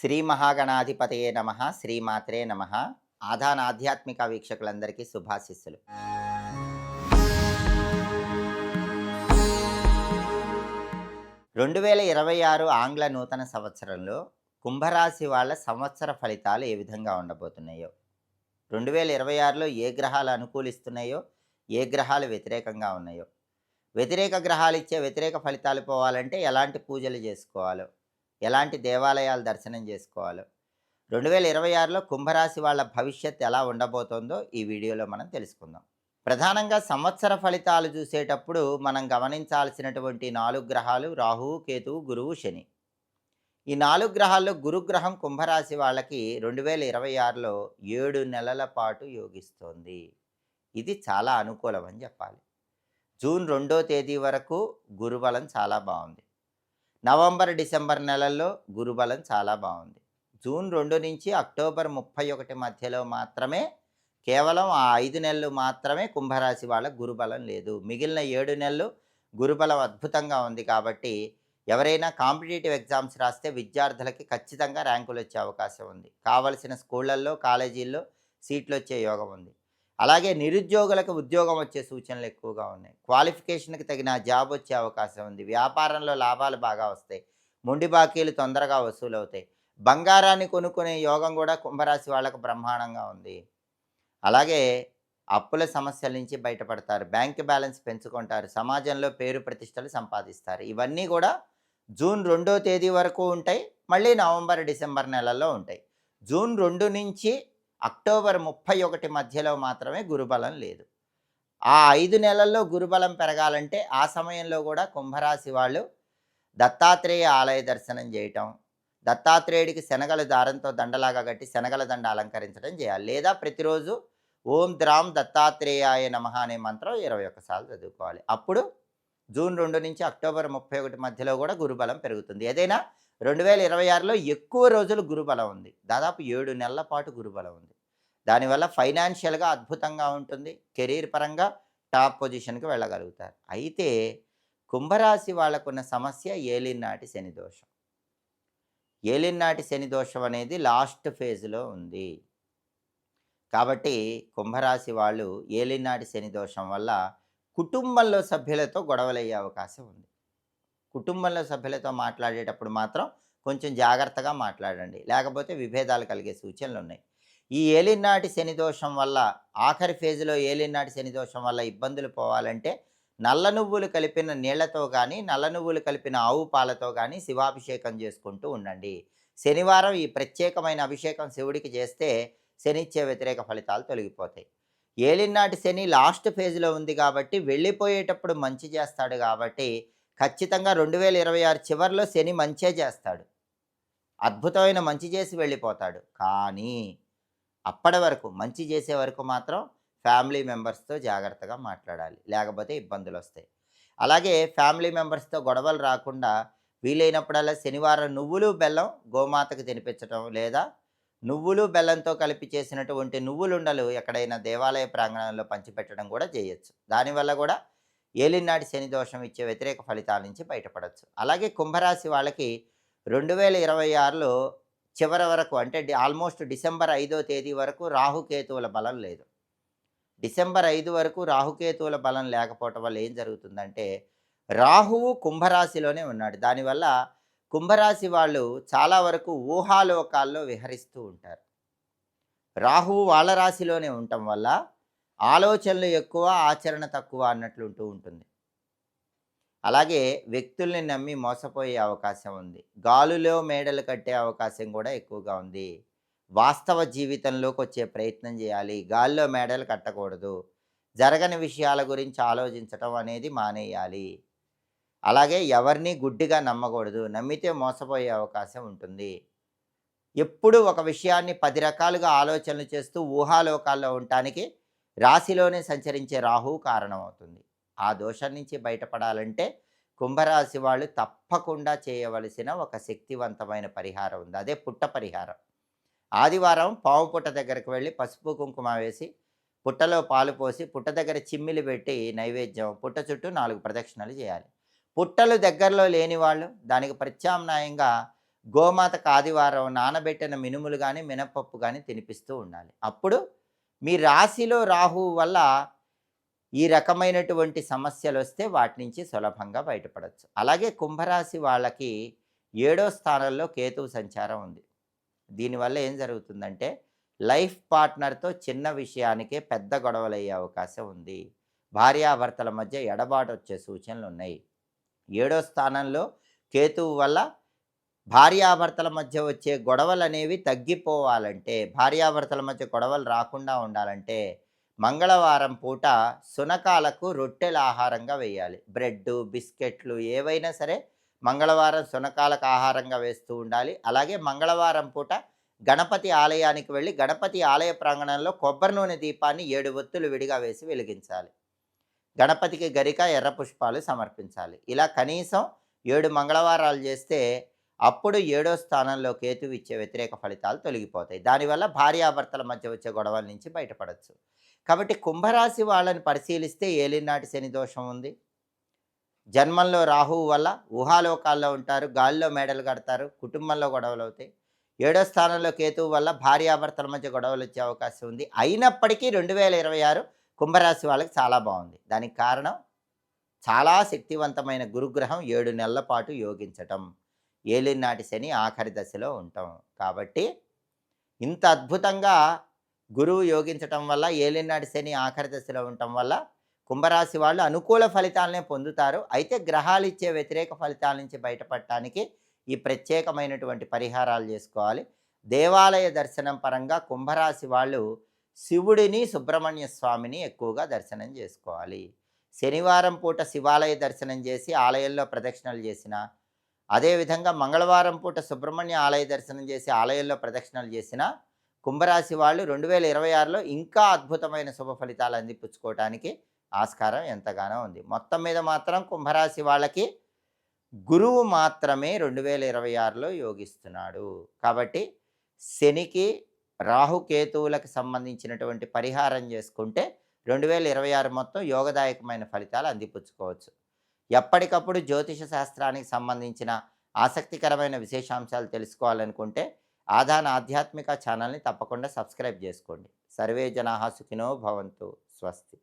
శ్రీ మహాగణాధిపతయే నమ శ్రీమాత్రే నమ. ఆధాన ఆధ్యాత్మిక వీక్షకులందరికీ శుభాశిస్సులు. రెండు వేల ఇరవై ఆరు ఆంగ్ల నూతన సంవత్సరంలో కుంభరాశి వాళ్ళ సంవత్సర ఫలితాలు ఏ విధంగా ఉండబోతున్నాయో రెండు వేల ఇరవై ఆరులో ఏ గ్రహాలు అనుకూలిస్తున్నాయో ఏ గ్రహాలు వ్యతిరేకంగా ఉన్నాయో వ్యతిరేక గ్రహాలు ఇచ్చే వ్యతిరేక ఫలితాలు పోవాలంటే ఎలాంటి పూజలు చేసుకోవాలో ఎలాంటి దేవాలయాలు దర్శనం చేసుకోవాలో. రెండు వేల ఇరవై ఆరులో కుంభరాశి వాళ్ళ భవిష్యత్ ఎలా ఉండబోతోందో ఈ వీడియోలో మనం తెలుసుకుందాం. ప్రధానంగా సంవత్సర ఫలితాలు చూసేటప్పుడు మనం గమనించాల్సినటువంటి నాలుగు గ్రహాలు రాహువు కేతువు గురువు శని. ఈ నాలుగు గ్రహాల్లో గురుగ్రహం కుంభరాశి వాళ్ళకి రెండు వేల ఇరవై ఆరులో ఏడు నెలల పాటు యోగిస్తోంది. ఇది చాలా అనుకూలం అని చెప్పాలి. జూన్ రెండో తేదీ వరకు గురుబలం చాలా బాగుంది. నవంబర్ డిసెంబర్ నెలల్లో గురుబలం చాలా బాగుంది. జూన్ రెండు నుంచి అక్టోబర్ ముప్పై ఒకటి మధ్యలో మాత్రమే కేవలం ఆ ఐదు నెలలు మాత్రమే కుంభరాశి వాళ్ళ గురుబలం లేదు. మిగిలిన ఏడు నెలలు గురుబలం అద్భుతంగా ఉంది కాబట్టి ఎవరైనా కాంపిటేటివ్ ఎగ్జామ్స్ రాస్తే విద్యార్థులకి ఖచ్చితంగా ర్యాంకులు వచ్చే అవకాశం ఉంది. కావలసిన స్కూళ్ళల్లో కాలేజీల్లో సీట్లు వచ్చే యోగం ఉంది. అలాగే నిరుద్యోగులకు ఉద్యోగం వచ్చే సూచనలు ఎక్కువగా ఉన్నాయి. క్వాలిఫికేషన్కి తగిన జాబ్ వచ్చే అవకాశం ఉంది. వ్యాపారంలో లాభాలు బాగా వస్తాయి. మొండి బాకీలు తొందరగా వసూలవుతాయి. బంగారాన్ని కొనుక్కునే యోగం కూడా కుంభరాశి వాళ్ళకు బ్రహ్మాండంగా ఉంది. అలాగే అప్పుల సమస్యల నుంచి బయటపడతారు. బ్యాంక్ బ్యాలెన్స్ పెంచుకుంటారు. సమాజంలో పేరు ప్రతిష్టలు సంపాదిస్తారు. ఇవన్నీ కూడా జూన్ రెండో తేదీ వరకు ఉంటాయి. మళ్ళీ నవంబర్ డిసెంబర్ నెలల్లో ఉంటాయి. జూన్ రెండు నుంచి అక్టోబర్ ముప్పై ఒకటి మధ్యలో మాత్రమే గురుబలం లేదు. ఆ ఐదు నెలల్లో గురుబలం పెరగాలంటే ఆ సమయంలో కూడా కుంభరాశి వాళ్ళు దత్తాత్రేయ ఆలయ దర్శనం చేయటం దత్తాత్రేయుడికి శనగల దారంతో దండలాగా కట్టి శనగల దండ అలంకరించడం చేయాలి. లేదా ప్రతిరోజు ఓం ద్రామ్ దత్తాత్రేయాయ నమ అనే మంత్రం ఇరవై ఒక్కసార్లు చదువుకోవాలి. అప్పుడు జూన్ రెండు నుంచి అక్టోబర్ ముప్పై ఒకటి మధ్యలో కూడా గురుబలం పెరుగుతుంది. ఏదైనా రెండు వేల ఇరవై ఆరులో ఎక్కువ రోజులు గురుబలం ఉంది. దాదాపు ఏడు నెలల పాటు గురుబలం ఉంది. దానివల్ల ఫైనాన్షియల్గా అద్భుతంగా ఉంటుంది. కెరీర్ పరంగా టాప్ పొజిషన్కి వెళ్ళగలుగుతారు. అయితే కుంభరాశి వాళ్ళకున్న సమస్య ఏలినాటి శని దోషం. ఏలినాటి శని దోషం అనేది లాస్ట్ ఫేజ్లో ఉంది. కాబట్టి కుంభరాశి వాళ్ళు ఏలినాటి శని దోషం వల్ల కుటుంబంలో సభ్యులతో గొడవలయ్యే అవకాశం ఉంది. కుటుంబంలో సభ్యులతో మాట్లాడేటప్పుడు మాత్రం కొంచెం జాగ్రత్తగా మాట్లాడండి. లేకపోతే విభేదాలు కలిగే సూచనలు ఉన్నాయి ఈ ఏలినాటి శని దోషం వల్ల ఆఖరి ఫేజ్లో ఏలినాటి శని దోషం వల్ల ఇబ్బందులు పోవాలంటే నల్ల నువ్వులు కలిపిన నీళ్ళతో కానీ నల్ల నువ్వులు కలిపిన ఆవు పాలతో కానీ శివాభిషేకం చేసుకుంటూ ఉండండి. శనివారం ఈ ప్రత్యేకమైన అభిషేకం శివుడికి చేస్తే శనిచ్చే వ్యతిరేక ఫలితాలు తొలగిపోతాయి. ఏలినాటి శని లాస్ట్ ఫేజ్లో ఉంది కాబట్టి వెళ్ళిపోయేటప్పుడు మంచి చేస్తాడు కాబట్టి ఖచ్చితంగా రెండు వేల ఇరవై ఆరు చివరిలో శని మంచే చేస్తాడు. అద్భుతమైన మంచి చేసి వెళ్ళిపోతాడు. కానీ అప్పటి వరకు మంచి చేసే వరకు మాత్రం ఫ్యామిలీ మెంబర్స్తో జాగ్రత్తగా మాట్లాడాలి. లేకపోతే ఇబ్బందులు వస్తాయి. అలాగే ఫ్యామిలీ మెంబర్స్తో గొడవలు రాకుండా వీలైనప్పుడల్లా శనివారం నువ్వులు బెల్లం గోమాతకు తినిపించడం లేదా నువ్వులు బెల్లంతో కలిపి చేసినటువంటి నువ్వులుండలు ఎక్కడైనా దేవాలయ ప్రాంగణంలో పంచిపెట్టడం కూడా చేయొచ్చు. దానివల్ల కూడా ఏలినాటి శని దోషం ఇచ్చే వ్యతిరేక ఫలితాల నుంచి బయటపడవచ్చు అలాగే కుంభరాశి వాళ్ళకి రెండు వేల ఇరవై ఆరులో చివరి వరకు అంటే ఆల్మోస్ట్ డిసెంబర్ ఐదో తేదీ వరకు రాహుకేతువుల బలం లేదు. డిసెంబర్ ఐదు వరకు రాహుకేతువుల బలం లేకపోవటం వల్ల ఏం జరుగుతుందంటే రాహువు కుంభరాశిలోనే ఉన్నాడు. దానివల్ల కుంభరాశి వాళ్ళు చాలా వరకు ఊహాలోకాల్లో విహరిస్తూ ఉంటారు. రాహువు వాళ్ళ రాశిలోనే ఉండటం వల్ల ఆలోచనలు ఎక్కువ ఆచరణ తక్కువ అన్నట్లు ఉంటూ ఉంటుంది. అలాగే వ్యక్తుల్ని నమ్మి మోసపోయే అవకాశం ఉంది. గాలులో మేడలు కట్టే అవకాశం కూడా ఎక్కువగా ఉంది. వాస్తవ జీవితంలోకి వచ్చే ప్రయత్నం చేయాలి. గాల్లో మేడలు కట్టకూడదు. జరగని విషయాల గురించి ఆలోచించటం అనేది మానేయాలి. అలాగే ఎవరిని గుడ్డిగా నమ్మకూడదు. నమ్మితే మోసపోయే అవకాశం ఉంటుంది. ఎప్పుడు ఒక విషయాన్ని పది రకాలుగా ఆలోచనలు చేస్తూ ఊహాలోకాల్లో ఉండటానికి రాశిలోనే సంచరించే రాహువు కారణమవుతుంది. ఆ దోషం నుంచి బయటపడాలంటే కుంభరాశి వాళ్ళు తప్పకుండా చేయవలసిన ఒక శక్తివంతమైన పరిహారం ఉంది. అదే పుట్ట పరిహారం. ఆదివారం పావు పుట్ట దగ్గరకు వెళ్ళి పసుపు కుంకుమ వేసి పుట్టలో పాలు పోసి పుట్ట దగ్గర చిమ్మిలు పెట్టి నైవేద్యం పుట్ట చుట్టూ నాలుగు ప్రదక్షిణలు చేయాలి. పుట్టలు దగ్గరలో లేని వాళ్ళు దానికి ప్రత్యామ్నాయంగా గోమాతకు ఆదివారం నానబెట్టిన మినుములు కానీ మినపప్పు కానీ తినిపిస్తూ ఉండాలి. అప్పుడు మీ రాశిలో రాహువు వల్ల ఈ రకమైనటువంటి సమస్యలు వస్తే వాటి నుంచి సులభంగా బయటపడవచ్చు అలాగే కుంభరాశి వాళ్ళకి ఏడో స్థానంలో కేతువు సంచారం ఉంది. దీనివల్ల ఏం జరుగుతుందంటే లైఫ్ పార్ట్నర్తో చిన్న విషయానికే పెద్ద గొడవలు అయ్యే అవకాశం ఉంది. భార్యాభర్తల మధ్య ఎడబాటు వచ్చే సూచనలు ఉన్నాయి ఏడో స్థానంలో కేతువు వల్ల భార్యాభర్తల మధ్య వచ్చే గొడవలు అనేవి తగ్గిపోవాలంటే భార్యాభర్తల మధ్య గొడవలు రాకుండా ఉండాలంటే మంగళవారం పూట సునకాలకు రొట్టెల ఆహారంగా వేయాలి. బ్రెడ్ బిస్కెట్లు ఏవైనా సరే మంగళవారం సునకాలకు ఆహారంగా వేస్తూ ఉండాలి. అలాగే మంగళవారం పూట గణపతి ఆలయానికి వెళ్ళి గణపతి ఆలయ ప్రాంగణంలో కొబ్బరి నూనె దీపాన్ని ఏడు ఒత్తులు విడిగా వేసి వెలిగించాలి. గణపతికి గరిక ఎర్ర పుష్పాలు సమర్పించాలి. ఇలా కనీసం ఏడు మంగళవారాలు చేస్తే అప్పుడు ఏడో స్థానంలో కేతువు ఇచ్చే వ్యతిరేక ఫలితాలు తొలగిపోతాయి. దానివల్ల భార్యాభర్తల మధ్య వచ్చే గొడవల నుంచి బయటపడవచ్చు కాబట్టి కుంభరాశి వాళ్ళని పరిశీలిస్తే ఏలినాటి శని దోషం ఉంది. జన్మంలో రాహువు వల్ల ఊహాలోకాల్లో ఉంటారు గాలిలో మేడలు కడతారు కుటుంబంలో గొడవలు అవుతాయి. ఏడో స్థానంలో కేతువు వల్ల భార్యాభర్తల మధ్య గొడవలు వచ్చే అవకాశం ఉంది. అయినప్పటికీ రెండు వేల ఇరవై ఆరు కుంభరాశి వాళ్ళకి చాలా బాగుంది. దానికి కారణం చాలా శక్తివంతమైన గురుగ్రహం ఏడు నెలల పాటు యోగించటం. ఏలినాటి శని ఆఖరి దశలో ఉంటాం. కాబట్టి ఇంత అద్భుతంగా గురువు యోగించటం వల్ల ఏలినాటి శని ఆఖరి దశలో ఉండటం వల్ల కుంభరాశి వాళ్ళు అనుకూల ఫలితాలనే పొందుతారు. అయితే గ్రహాలు ఇచ్చే వ్యతిరేక ఫలితాల నుంచి బయటపడటానికి ఈ ప్రత్యేకమైనటువంటి పరిహారాలు చేసుకోవాలి. దేవాలయ దర్శనం పరంగా కుంభరాశి వాళ్ళు శివుడిని సుబ్రహ్మణ్య స్వామిని ఎక్కువగా దర్శనం చేసుకోవాలి. శనివారం పూట శివాలయ దర్శనం చేసి ఆలయంలో ప్రదక్షిణలు చేసిన అదేవిధంగా మంగళవారం పూట సుబ్రహ్మణ్య ఆలయ దర్శనం చేసి ఆలయంలో ప్రదక్షిణలు చేసిన కుంభరాశి వాళ్ళు రెండు వేల ఇరవై ఆరులో ఇంకా అద్భుతమైన శుభ ఫలితాలు అందిపుచ్చుకోవడానికి ఆస్కారం ఎంతగానో ఉంది. మొత్తం మీద మాత్రం కుంభరాశి వాళ్ళకి గురువు మాత్రమే రెండు వేల ఇరవై ఆరులో యోగిస్తున్నాడు. కాబట్టి శనికి రాహుకేతువులకు సంబంధించినటువంటి పరిహారం చేసుకుంటే రెండు వేల ఇరవై ఆరు మొత్తం యోగదాయకమైన ఫలితాలు అందిపుచ్చుకోవచ్చు. ఎప్పటికప్పుడు జ్యోతిష శాస్త్రానికి సంబంధించిన ఆసక్తికరమైన విశేషాంశాలు తెలుసుకోవాలనుకుంటే ఆదాన ఆధ్యాత్మిక ఛానల్ని తప్పకుండా సబ్స్క్రైబ్ చేసుకోండి. సర్వే జనాహా సుఖినో భవంతు. స్వస్తి.